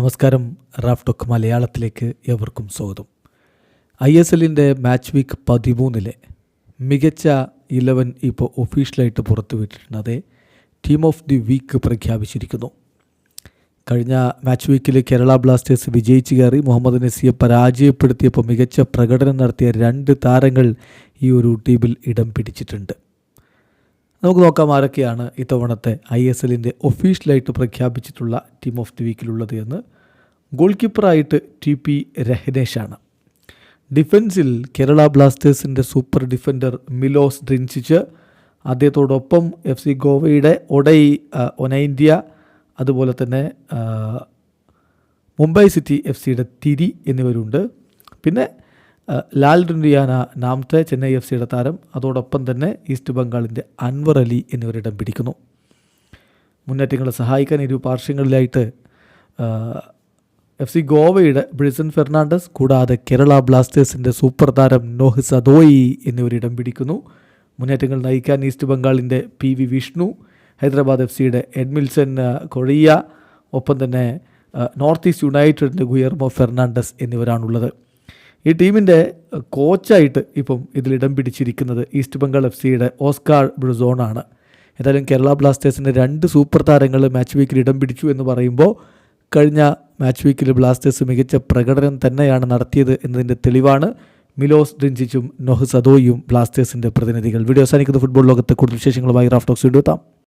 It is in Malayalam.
നമസ്കാരം റാഫ് ടോക്ക് മലയാളത്തിലേക്ക് എവർക്കും സ്വാഗതം. ഐ എസ് എല്ലിന്റെ മാച്ച് വീക്ക് പതിമൂന്നിലെ മികച്ച ഇലവൻ ഇപ്പോൾ ഒഫീഷ്യലായിട്ട് പുറത്തുവിട്ടിട്ടുണ്ട്. അതെ ടീം ഓഫ് ദി വീക്ക് പ്രഖ്യാപിച്ചിരിക്കുന്നു. കഴിഞ്ഞ മാച്ച് വീക്കിൽ കേരള ബ്ലാസ്റ്റേഴ്സ് വിജയിച്ചു കയറി മുഹമ്മദ് നസിയെ പരാജയപ്പെടുത്തിയപ്പോൾ മികച്ച പ്രകടനം നടത്തിയ രണ്ട് താരങ്ങൾ ഈ ഒരു ടീമിൽ ഇടം പിടിച്ചിട്ടുണ്ട്. നമുക്ക് നോക്കാം ആരൊക്കെയാണ് ഇത്തവണത്തെ ഐ എസ് എല്ലിന്റെ ഒഫീഷ്യലായിട്ട് പ്രഖ്യാപിച്ചിട്ടുള്ള ടീം ഓഫ് ദി വീക്കിലുള്ളത് എന്ന്. ഗോൾ കീപ്പറായിട്ട് ടി പി രഹനേഷാണ്. ഡിഫൻസിൽ കേരള ബ്ലാസ്റ്റേഴ്സിന്റെ സൂപ്പർ ഡിഫൻഡർ മിലോസ് ഡ്രിൻസിച്ച് അദ്ദേഹത്തോടൊപ്പം എഫ് സി ഗോവയുടെ ഒഡൈ ഒനൈൻഡ്യ അതുപോലെ തന്നെ മുംബൈ സിറ്റി എഫ് സിയുടെ തിരി എന്നിവരുണ്ട്. പിന്നെ ലാൽ ഡുൻഡിയാന നാംത്തെ ചെന്നൈ എഫ് സിയുടെ താരം അതോടൊപ്പം തന്നെ ഈസ്റ്റ് ബംഗാളിന്റെ അൻവർ അലി എന്നിവരിടം പിടിക്കുന്നു. മുന്നേറ്റങ്ങളെ സഹായിക്കാൻ ഇരു പാർശ്വങ്ങളിലായിട്ട് എഫ് സി ഗോവയുടെ ബ്രിസൻ ഫെർണാണ്ടസ് കൂടാതെ കേരള ബ്ലാസ്റ്റേഴ്സിന്റെ സൂപ്പർ താരം നോഹ് സദോയി എന്നിവരിടം പിടിക്കുന്നു. മുന്നേറ്റങ്ങൾ നയിക്കാൻ east ബംഗാളിന്റെ P V Vishnu Hyderabad F സിയുടെ എഡ്മിൽസൺ കൊറിയ ഒപ്പം തന്നെ നോർത്ത് ഈസ്റ്റ് യുണൈറ്റഡിന്റെ ഗുയർമോ ഫെർണാണ്ടസ് എന്നിവരാണുള്ളത്. ഈ ടീമിന്റെ കോച്ചായിട്ട് ഇപ്പം ഇതിലിടം പിടിച്ചിരിക്കുന്നത് ഈസ്റ്റ് ബംഗാൾ എഫ് സിയുടെ ഓസ്കാർ ബ്രുസോണാണ്. ഏതായാലും കേരള ബ്ലാസ്റ്റേഴ്സിന്റെ രണ്ട് സൂപ്പർ താരങ്ങൾ മാച്ച് വീക്കിൽ ഇടം പിടിച്ചു എന്ന് പറയുമ്പോൾ കഴിഞ്ഞ മാച്ച് വീക്കിൽ ബ്ലാസ്റ്റേഴ്സ് മികച്ച പ്രകടനം തന്നെയാണ് നടത്തിയത് എന്നതിന്റെ തെളിവാണ് മിലോസ് ഡിൻജിച്ചും നൊഹ് സദോയും ബ്ലാസ്റ്റേഴ്സിന്റെ പ്രതിനിധികൾ. വീഡിയോ അവസാനിക്കുന്ന ഫുട്ബോൾ ലോകത്തെ കൂടുതൽ വിശേഷങ്ങളുമായി റാഫ്റ്റോക്സ് വീഡിയോ എത്താം.